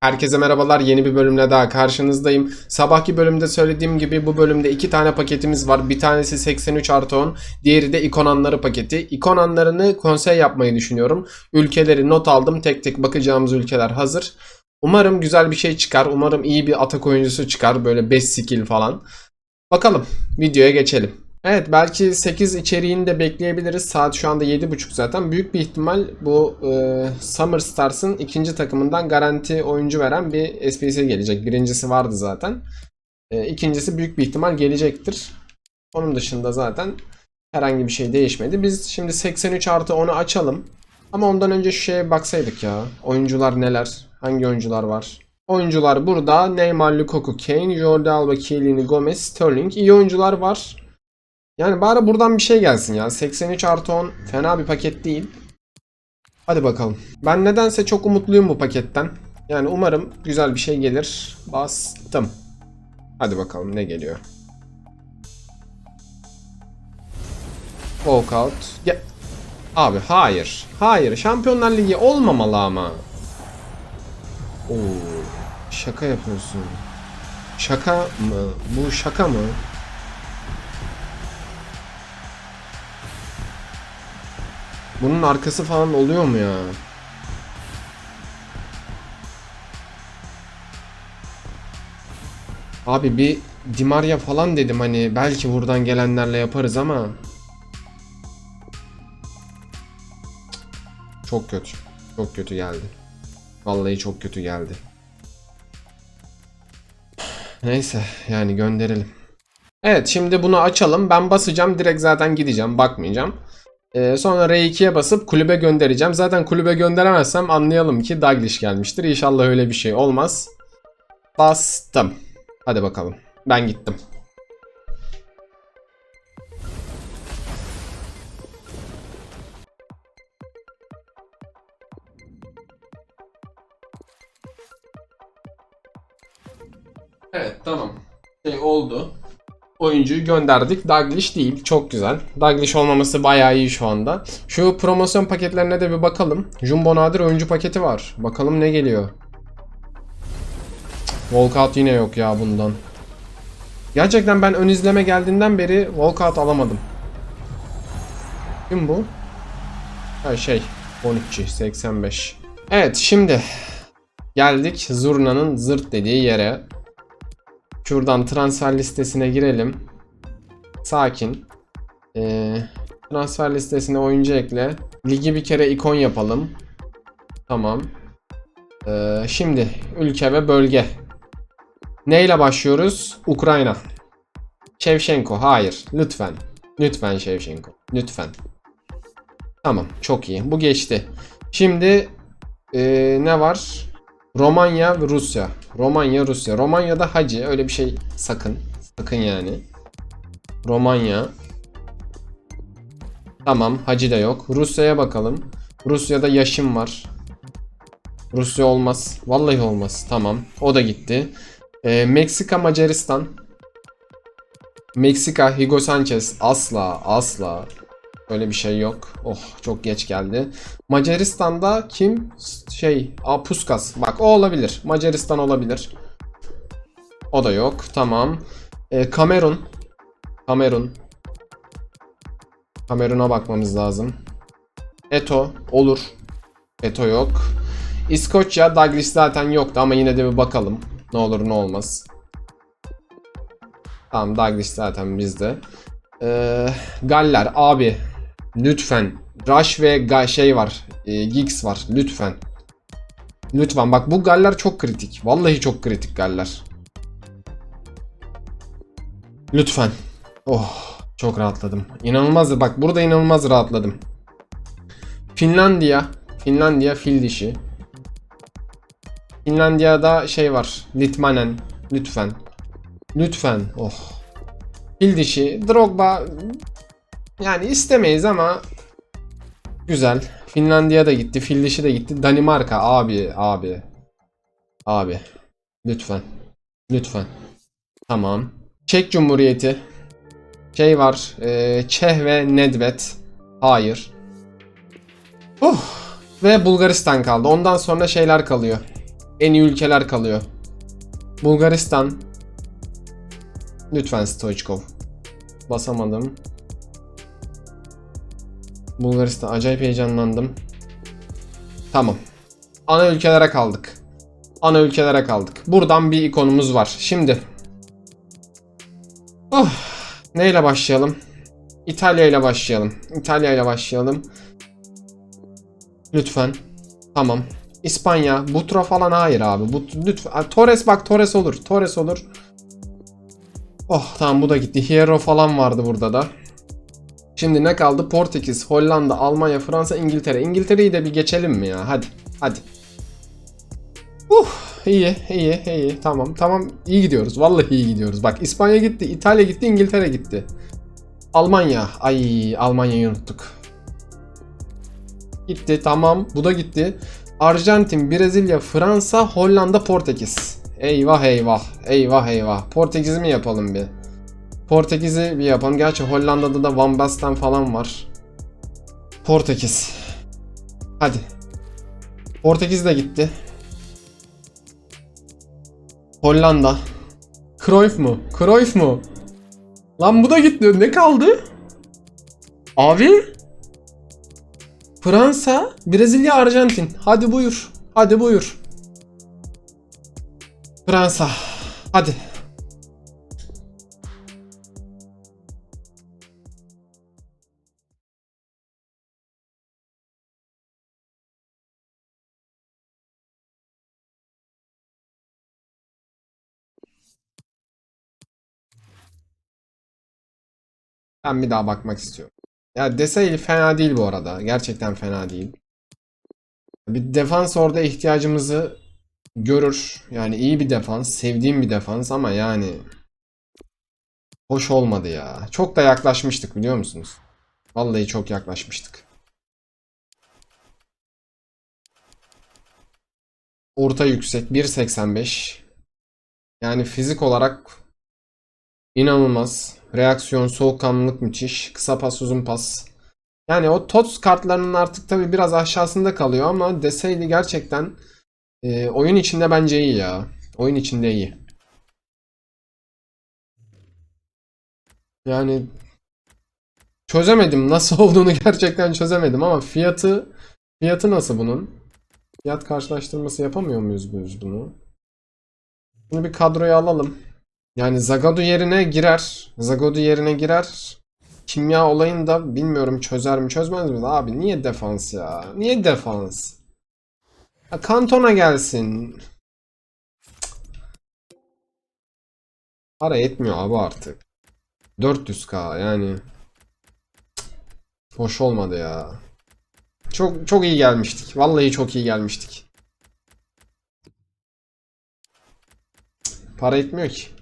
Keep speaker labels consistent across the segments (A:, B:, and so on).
A: Herkese merhabalar. Yeni bir bölümle daha karşınızdayım. Sabahki bölümde söylediğim gibi bu bölümde iki tane paketimiz var. Bir tanesi 83 artı 10. Diğeri de ikon anları paketi. İkon anlarını konsey yapmayı düşünüyorum. Ülkeleri not aldım. Tek tek bakacağımız ülkeler hazır. Umarım güzel bir şey çıkar. Umarım iyi bir atak oyuncusu çıkar. Böyle 5 skill falan. Bakalım. Videoya geçelim. Evet belki 8 içeriğini de bekleyebiliriz. Saat şu anda 7.30 zaten. Büyük bir ihtimal bu e, Summer Stars'ın ikinci takımından garanti oyuncu veren bir SPC gelecek. Birincisi vardı zaten. E, ikincisi büyük bir ihtimal gelecektir. Onun dışında zaten herhangi bir şey değişmedi. Biz şimdi 83 artı 10'u açalım. Ama ondan önce şu şeye baksaydık ya. Oyuncular neler? Hangi oyuncular var? Oyuncular burada. Neymar, Lukaku, Kane, Jordi Alba, Chiellini, Gomez, Sterling. İyi oyuncular var. Yani bari buradan bir şey gelsin ya. 83 artı 10 fena bir paket değil. Hadi bakalım. Ben nedense çok umutluyum bu paketten. Yani umarım güzel bir şey gelir. Bastım. Hadi bakalım ne geliyor. Walkout. Ya Abi hayır. Hayır. Şampiyonlar Ligi olmamalı ama. Oo, şaka yapıyorsun. Şaka mı? Bu şaka mı? Bunun arkası falan oluyor mu ya? Abi bir Dimaria falan dedim hani belki buradan gelenlerle yaparız ama çok kötü. Çok kötü geldi. Vallahi çok kötü geldi. Neyse yani gönderelim. Evet şimdi bunu açalım. Ben basacağım direkt zaten gideceğim bakmayacağım. Ee, sonra R2'ye basıp kulübe göndereceğim. Zaten kulübe gönderemezsem anlayalım ki Daglish gelmiştir. İnşallah öyle bir şey olmaz. Bastım. Hadi bakalım. Ben gittim. Evet tamam. Şey oldu. Oyuncuyu gönderdik. Daglish değil. Çok güzel. Daglish olmaması bayağı iyi şu anda. Şu promosyon paketlerine de bir bakalım. Jumbo Nadir oyuncu paketi var. Bakalım ne geliyor. Walkout yine yok ya bundan. Gerçekten ben ön izleme geldiğinden beri walkout alamadım. Kim bu? Ha şey. 13 85. Evet şimdi geldik Zurna'nın zırt dediği yere. Şuradan transfer listesine girelim. Sakin. Ee, transfer listesine oyuncu ekle. Ligi bir kere ikon yapalım. Tamam. Ee, şimdi ülke ve bölge. Neyle başlıyoruz? Ukrayna. Shevchenko. Hayır. Lütfen. Lütfen Shevchenko. Lütfen. Tamam. Çok iyi. Bu geçti. Şimdi ee, ne var? Romanya ve Rusya. Romanya, Rusya. Romanya'da hacı. Öyle bir şey sakın. Sakın yani. Romanya. Tamam. Hacı da yok. Rusya'ya bakalım. Rusya'da yaşım var. Rusya olmaz. Vallahi olmaz. Tamam. O da gitti. Ee, Meksika, Macaristan. Meksika, Hugo Sanchez. Asla, asla. Öyle bir şey yok. Oh çok geç geldi. Macaristan'da kim? Şey, Aa, Puskas. Bak o olabilir. Macaristan olabilir. O da yok. Tamam. Ee, Kamerun. Kamerun. Kamerun'a bakmamız lazım. Eto olur. Eto yok. İskoçya, Douglas zaten yoktu ama yine de bir bakalım. Ne olur ne olmaz. Tamam Douglas zaten bizde. Ee, Galler abi lütfen. Rush ve Ga- şey var. E, Giggs var. Lütfen. Lütfen. Bak bu Galler çok kritik. Vallahi çok kritik Galler. Lütfen. Oh çok rahatladım. İnanılmaz. Bak burada inanılmaz rahatladım. Finlandiya. Finlandiya fil dişi. Finlandiya'da şey var. Litmanen. Lütfen. Lütfen. Oh. Fil dişi. Drogba yani istemeyiz ama güzel. Finlandiya da gitti. Fil dişi de gitti. Danimarka abi abi. Abi. Lütfen. Lütfen. Tamam. Çek Cumhuriyeti. Şey var. e, Çeh ve Nedved. Hayır. Oh. Ve Bulgaristan kaldı. Ondan sonra şeyler kalıyor. En iyi ülkeler kalıyor. Bulgaristan. Lütfen Stoichkov. Basamadım. Bulgaristan. Acayip heyecanlandım. Tamam. Ana ülkelere kaldık. Ana ülkelere kaldık. Buradan bir ikonumuz var. Şimdi. Oh. Neyle başlayalım? İtalya ile başlayalım. İtalya ile başlayalım. Lütfen. Tamam. İspanya. Butra falan hayır abi. Bu, lütfen. Torres bak Torres olur. Torres olur. Oh tamam bu da gitti. Hierro falan vardı burada da. Şimdi ne kaldı? Portekiz, Hollanda, Almanya, Fransa, İngiltere. İngiltere'yi de bir geçelim mi ya? Hadi. Hadi. Uh, iyi, iyi, iyi. Tamam, tamam. İyi gidiyoruz. Vallahi iyi gidiyoruz. Bak İspanya gitti, İtalya gitti, İngiltere gitti. Almanya. Ay, Almanya'yı unuttuk. Gitti, tamam. Bu da gitti. Arjantin, Brezilya, Fransa, Hollanda, Portekiz. Eyvah eyvah. Eyvah eyvah. Portekiz'i mi yapalım bir? Portekiz'i bir yapalım. Gerçi Hollanda'da da Van Basten falan var. Portekiz. Hadi. Portekiz de gitti. Hollanda. Cruyff mu? Cruyff mu? Lan bu da gitti. Ne kaldı? Abi? Fransa, Brezilya, Arjantin. Hadi buyur. Hadi buyur. Fransa. Hadi. Ben bir daha bakmak istiyorum. Ya Desai fena değil bu arada. Gerçekten fena değil. Bir defans orada ihtiyacımızı görür. Yani iyi bir defans, sevdiğim bir defans ama yani hoş olmadı ya. Çok da yaklaşmıştık biliyor musunuz? Vallahi çok yaklaşmıştık. Orta yüksek 1.85. Yani fizik olarak inanılmaz. Reaksiyon, soğukkanlılık müthiş. Kısa pas, uzun pas. Yani o TOTS kartlarının artık tabi biraz aşağısında kalıyor ama deseydi gerçekten e, oyun içinde bence iyi ya. Oyun içinde iyi. Yani çözemedim nasıl olduğunu gerçekten çözemedim ama fiyatı fiyatı nasıl bunun? Fiyat karşılaştırması yapamıyor muyuz biz bunu? Bunu bir kadroya alalım. Yani Zagadou yerine girer. Zagadou yerine girer. Kimya olayını da bilmiyorum çözer mi çözmez mi? Abi niye defans ya? Niye defans? Ya Kantona gelsin. Para yetmiyor abi artık. 400k yani. Hoş olmadı ya. Çok çok iyi gelmiştik. Vallahi çok iyi gelmiştik. Para etmiyor ki.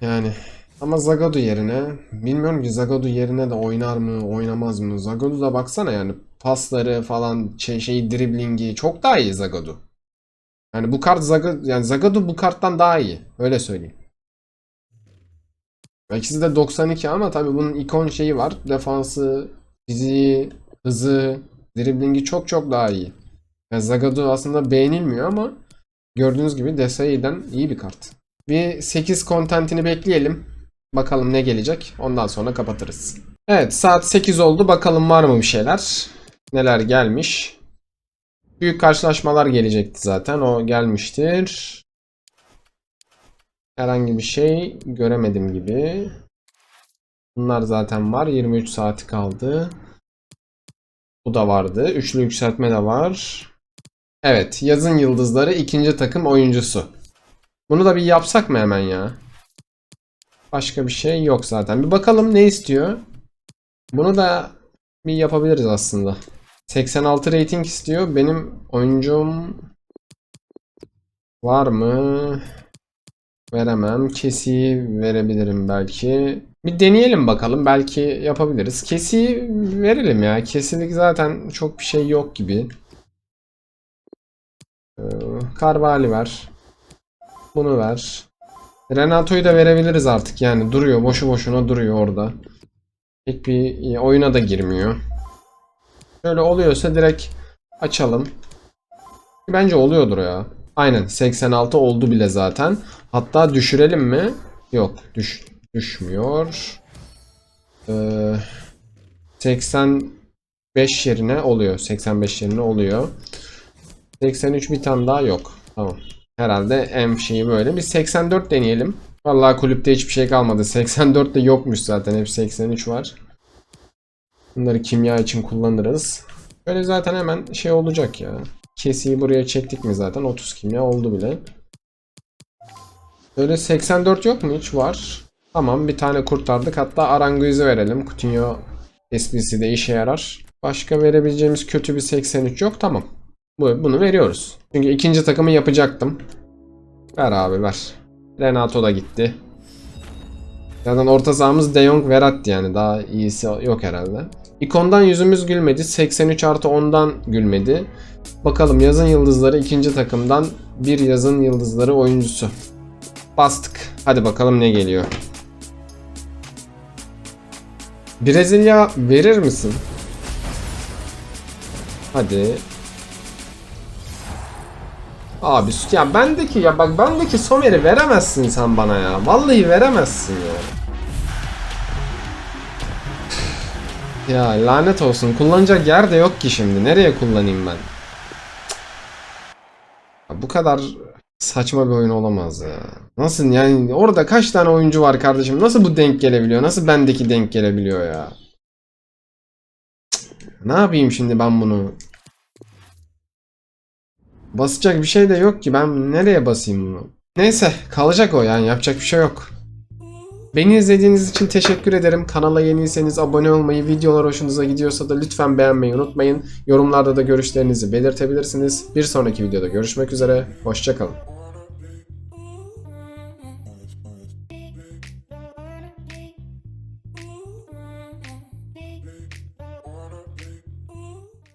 A: Yani ama Zagadou yerine bilmiyorum ki Zagadou yerine de oynar mı oynamaz mı? Zagadou da baksana yani pasları falan şey, şey driblingi çok daha iyi Zagadou. Yani bu kart Zagadou yani Zagadou bu karttan daha iyi. Öyle söyleyeyim. İkisi de 92 ama tabii bunun ikon şeyi var. Defansı, fiziği, hızı, driblingi çok çok daha iyi. Yani Zagadou aslında beğenilmiyor ama gördüğünüz gibi Desailly'den iyi bir kart. Bir 8 kontentini bekleyelim. Bakalım ne gelecek. Ondan sonra kapatırız. Evet saat 8 oldu. Bakalım var mı bir şeyler. Neler gelmiş. Büyük karşılaşmalar gelecekti zaten. O gelmiştir. Herhangi bir şey göremedim gibi. Bunlar zaten var. 23 saati kaldı. Bu da vardı. Üçlü yükseltme de var. Evet. Yazın Yıldızları ikinci takım oyuncusu. Bunu da bir yapsak mı hemen ya? Başka bir şey yok zaten. Bir bakalım ne istiyor. Bunu da bir yapabiliriz aslında. 86 rating istiyor. Benim oyuncum var mı? Veremem. Kesi verebilirim belki. Bir deneyelim bakalım. Belki yapabiliriz. Kesi verelim ya. Kesilik zaten çok bir şey yok gibi. Ee, Carvalho ver. Bunu ver. Renato'yu da verebiliriz artık yani. Duruyor. Boşu boşuna duruyor orada. pek bir e, oyuna da girmiyor. Şöyle oluyorsa direkt açalım. Bence oluyordur ya. Aynen 86 oldu bile zaten. Hatta düşürelim mi? Yok düş düşmüyor. Ee, 85 yerine oluyor. 85 yerine oluyor. 83 bir tane daha yok. Tamam. Herhalde M şeyi böyle. Bir 84 deneyelim. Vallahi kulüpte hiçbir şey kalmadı. 84 de yokmuş zaten. Hep 83 var. Bunları kimya için kullanırız. Böyle zaten hemen şey olacak ya. Kesiyi buraya çektik mi zaten 30 kimya oldu bile. Böyle 84 yok mu hiç? Var. Tamam bir tane kurtardık. Hatta Aranguiz'i verelim. Coutinho esprisi de işe yarar. Başka verebileceğimiz kötü bir 83 yok. Tamam. Bu, bunu veriyoruz. Çünkü ikinci takımı yapacaktım. Ver abi ver. Renato da gitti. Zaten orta sahamız De Jong Verratti yani daha iyisi yok herhalde. İkondan yüzümüz gülmedi. 83 artı 10'dan gülmedi. Bakalım yazın yıldızları ikinci takımdan bir yazın yıldızları oyuncusu. Bastık. Hadi bakalım ne geliyor. Brezilya verir misin? Hadi. Abi ya bendeki ya bak bendeki Somer'i veremezsin sen bana ya. Vallahi veremezsin ya. Ya lanet olsun. Kullanacak yer de yok ki şimdi. Nereye kullanayım ben? Ya bu kadar saçma bir oyun olamaz ya. Nasıl yani orada kaç tane oyuncu var kardeşim? Nasıl bu denk gelebiliyor? Nasıl bendeki denk gelebiliyor ya? Ne yapayım şimdi ben bunu? Basacak bir şey de yok ki. Ben nereye basayım bunu? Neyse kalacak o yani yapacak bir şey yok. Beni izlediğiniz için teşekkür ederim. Kanala yeniyseniz abone olmayı, videolar hoşunuza gidiyorsa da lütfen beğenmeyi unutmayın. Yorumlarda da görüşlerinizi belirtebilirsiniz. Bir sonraki videoda görüşmek üzere. Hoşçakalın.